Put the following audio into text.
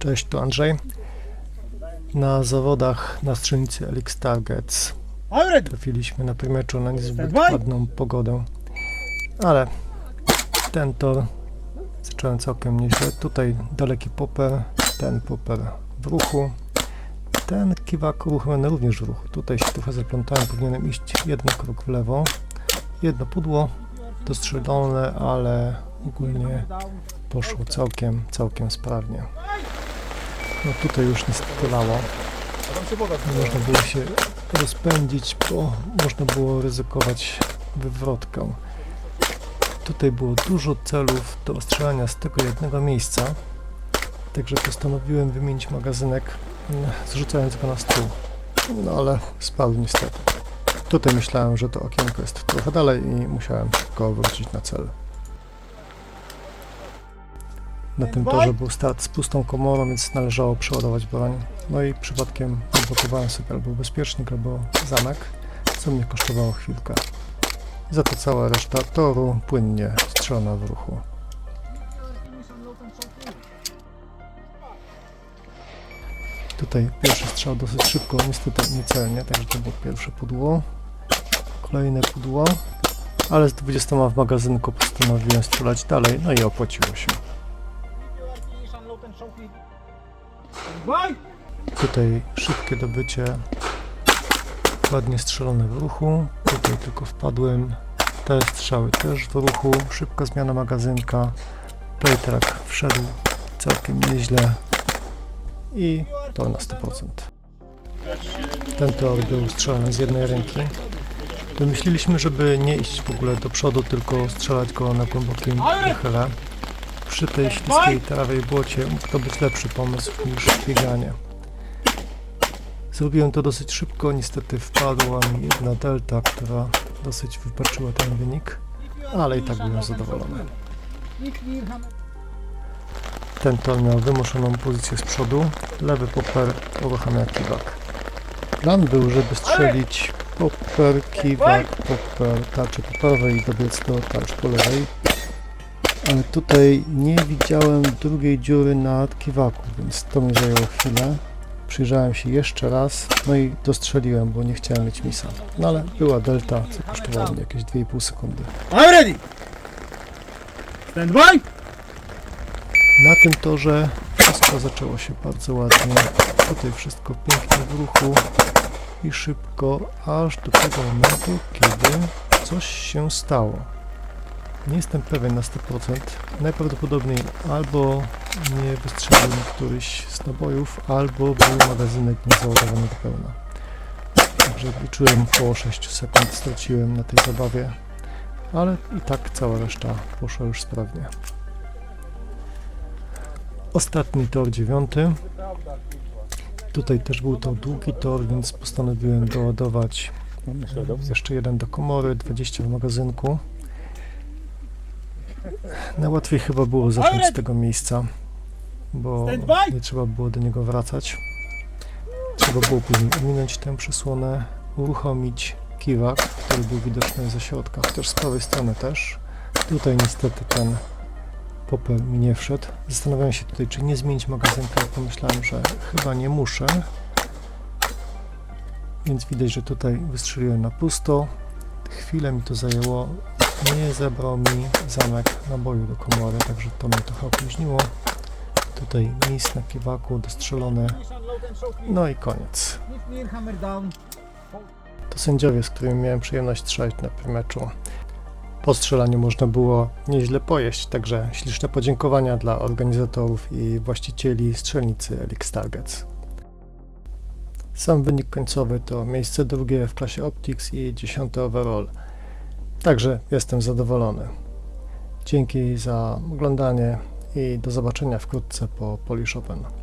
Cześć, tu Andrzej. Na zawodach na strzelnicy Elix Targets trafiliśmy na primeczu na niezbyt ładną pogodę, ale ten tor zacząłem całkiem nieźle. Tutaj daleki popper, ten popper w ruchu, ten kiwak uruchomiony również w ruchu. Tutaj się trochę zaplątałem, powinienem iść jeden krok w lewo, jedno pudło dostrzelone, ale ogólnie poszło całkiem, całkiem sprawnie. No tutaj już niestety lało. Nie można było się rozpędzić, bo można było ryzykować wywrotkę. Tutaj było dużo celów do strzelania z tego jednego miejsca, także postanowiłem wymienić magazynek, zrzucając go na stół. No ale spadł niestety. Tutaj myślałem, że to okienko jest trochę dalej i musiałem szybko wrócić na cel. Na tym torze był start z pustą komorą, więc należało przeładować broń. No i przypadkiem odblokowałem sobie albo bezpiecznik, albo zamek, co mnie kosztowało chwilkę. Za to cała reszta toru płynnie strzelona w ruchu. Tutaj pierwszy strzał dosyć szybko, niestety niecelnie, także to było pierwsze pudło. Kolejne pudło, ale z 20 w magazynku postanowiłem strzelać dalej, no i opłaciło się. Tutaj szybkie dobycie, ładnie strzelone w ruchu, tutaj tylko wpadłem, te strzały też w ruchu, szybka zmiana magazynka, Playtrack wszedł całkiem nieźle. I to na 100%. Ten tor był strzelany z jednej ręki. Wymyśliliśmy, żeby nie iść w ogóle do przodu, tylko strzelać go na głębokim wychyle. Przy tej śliskiej trawie błocie mógł to być lepszy pomysł niż bieganie. Zrobiłem to dosyć szybko, niestety wpadła mi jedna delta, która dosyć wypaczyła ten wynik, ale i tak byłem zadowolony. Ten tor miał wymuszoną pozycję z przodu, lewy popper uruchamia kiwak. Plan był, żeby strzelić popper, kiwak, popper, tarczy popperowej i dobiec do tarcz po lewej. Ale tutaj nie widziałem drugiej dziury na kiwaku, więc to mi zajęło chwilę. Przyjrzałem się jeszcze raz, no i dostrzeliłem, bo nie chciałem mieć misa. No ale była delta, co kosztowało mnie jakieś 2,5 sekundy. Already. Stand by. Na tym torze wszystko zaczęło się bardzo ładnie. Tutaj wszystko pięknie w ruchu i szybko, aż do tego momentu, kiedy coś się stało. Nie jestem pewien na 100%. Najprawdopodobniej albo nie wystrzelił któryś z nabojów, albo był magazynek niezaładowany do pełna. Także liczyłem około 6 sekund, straciłem na tej zabawie, ale i tak cała reszta poszła już sprawnie. Ostatni tor dziewiąty. Tutaj też był to długi tor, więc postanowiłem doładować jeszcze jeden do komory, 20 w magazynku. Najłatwiej chyba było zacząć z tego miejsca, bo nie trzeba było do niego wracać. Trzeba było później ominąć tę przysłonę, uruchomić kiwak, który był widoczny ze środka, chociaż z prawej strony też. Tutaj niestety ten popel mi nie wszedł. Zastanawiałem się tutaj, czy nie zmienić magazynka, pomyślałem, że chyba nie muszę. Więc widać, że tutaj wystrzeliłem na pusto. Chwilę mi to zajęło. Nie zebrał mi zamek naboju do komory, także to mnie trochę opóźniło. Tutaj miejsce na kiwaku dostrzelone. No i koniec. To sędziowie, z którymi miałem przyjemność strzelać na tym meczu. Po strzelaniu można było nieźle pojeść, także śliczne podziękowania dla organizatorów i właścicieli strzelnicy Elix Targets. Sam wynik końcowy to miejsce drugie w klasie Optics i dziesiąty overall. Także jestem zadowolony. Dzięki za oglądanie i do zobaczenia wkrótce po Polish Open.